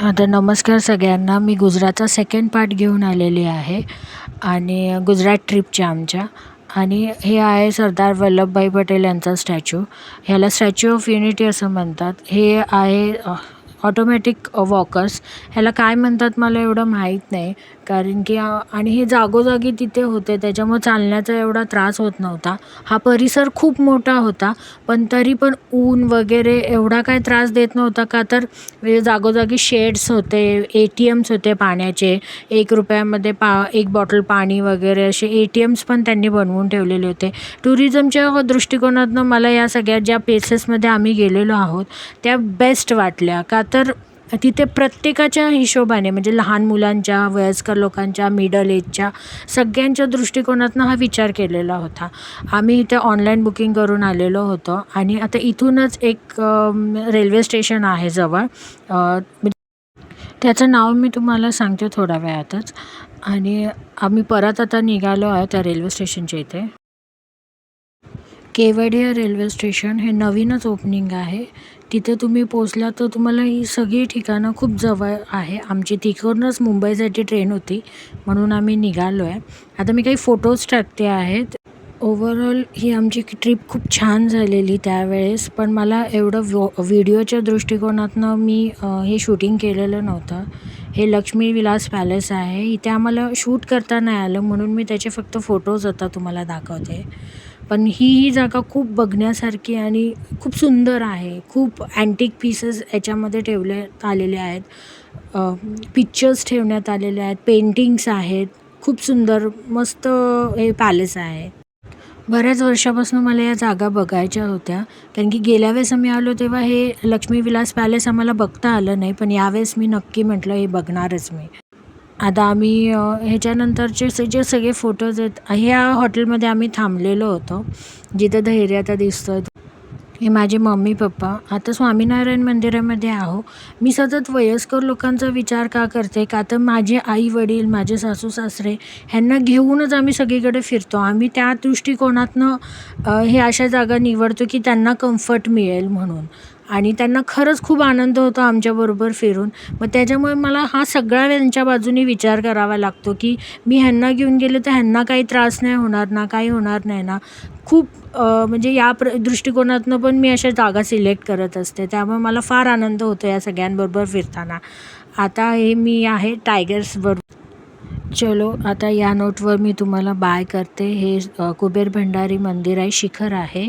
आता नमस्कार सगळ्यांना. मी गुजरातचा सेकंड पार्ट घेऊन आलेली आहे. आणि गुजरात ट्रिपच्या आमच्या. आणि हे आहे सरदार वल्लभभाई पटेल यांचा स्टॅच्यू ह्याला स्टॅच्यू ऑफ युनिटी असं म्हणतात. हे आहे ऑटोमॅटिक वॉकर्स uh, ह्याला काय म्हणतात मला एवढं माहीत नाही. कारण की आणि हे जागोजागी तिथे होते. त्याच्यामुळे चालण्याचा एवढा त्रास होत नव्हता. हा परिसर खूप मोठा होता. पण तरी पण ऊन वगैरे एवढा काय त्रास देत नव्हता का? तर जागोजागी शेड्स होते ए टी एम्स होते पाण्याचे. एक रुपयामध्ये पा एक बॉटल पाणी वगैरे असे ए टी एम्स पण त्यांनी बनवून ठेवलेले होते. टुरिझमच्या दृष्टिकोनातनं मला या सगळ्या ज्या प्लेसेसमध्ये आम्ही गेलेलो आहोत त्या बेस्ट वाटल्या. का तर तिथे प्रत्येकाच्या हिशोबाने म्हणजे लहान मुलांच्या वयस्कर लोकांच्या मिडल एजच्या सगळ्यांच्या दृष्टिकोनातनं हा विचार केलेला होता. आम्ही इथे ऑनलाईन बुकिंग करून आलेलो होतो आणि आता इथूनच एक रेल्वे स्टेशन आहे जवळ. म्हणजे त्याचं नाव मी तुम्हाला सांगते थोड्या वेळातच. आणि आम्ही परत आता निघालो आहे त्या रेल्वे स्टेशनच्या इथे. केवडिया रेल्वे स्टेशन हे नवीनच ओपनिंग आहे. तिथे तुम्ही पोचला तर तुम्हाला ही सगळी ठिकाणं खूप जवळ आहे. आमची तिकडूनच मुंबईसाठी ट्रेन होती म्हणून आम्ही निघालो आहे आता मी काही फोटोज टाकते आहेत. ओव्हरऑल ही आमची ट्रिप खूप छान झालेली त्यावेळेस पण मला एवढं व्हो व्हिडिओच्या दृष्टिकोनातनं मी हे शूटिंग केलेलं नव्हतं. हे लक्ष्मी विलास पॅलेस आहे. इथे आम्हाला शूट करता नाही आलं म्हणून मी त्याचे फक्त फोटोज आता तुम्हाला दाखवते. पण ही ही जागा खूप बघण्यासारखी आणि खूप सुंदर आहे. खूप अँटिक पीसेस याच्यामध्ये ठेवण्यात आलेले आहेत. पिक्चर्स ठेवण्यात आलेले आहेत. पेंटिंग्स आहेत. खूप सुंदर मस्त हे पॅलेस आहे. बऱ्याच वर्षापासून मला या जागा बघायच्या होत्या. कारण की गेल्या वेळेस आम्ही आलो तेव्हा हे लक्ष्मी विलास पॅलेस आम्हाला बघता आलं नाही. पण यावेळेस मी नक्की म्हटलं हे बघणारच मी. आता आम्ही ह्याच्यानंतरचे जे सगळे फोटोज आहेत ह्या हॉटेलमध्ये आम्ही थांबलेलो होतो. जिथं धैर्य आता दिसतो हे माझे मम्मी पप्पा. आता स्वामीनारायण मंदिरामध्ये आहो. मी सतत वयस्कर लोकांचा विचार का करते? का तर माझे आई वडील माझे सासू सासरे ह्यांना घेऊनच आम्ही सगळीकडे फिरतो. आम्ही त्या दृष्टिकोनातनं हे अशा जागा निवडतो की त्यांना कम्फर्ट मिळेल म्हणून. आणि त्यांना खरंच खूप आनंद होतो आमच्याबरोबर फिरून. मग त्याच्यामुळे मला हा सगळा त्यांच्या बाजूने विचार करावा लागतो की मी ह्यांना घेऊन गेले तर ह्यांना काही त्रास नाही होणार ना काही होणार नाही ना. खूप म्हणजे या प्र दृष्टिकोनातनं पण मी अशा जागा सिलेक्ट करत असते. त्यामुळे मला फार आनंद होतो या सगळ्यांबरोबर फिरताना. आता हे मी आहे टायगर्सबरोबर चलो आता या नोटवर मी तुम्हाला बाय करते. हे कुबेर भंडारी मंदिर आहे शिखर आहे.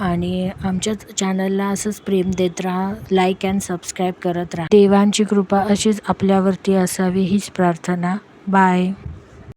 आणि आमच्याच चॅनलला असंच प्रेम देत राहा लाईक अँड सबस्क्राईब करत राहा. देवांची कृपा अशीच आपल्यावरती असावी हीच प्रार्थना. बाय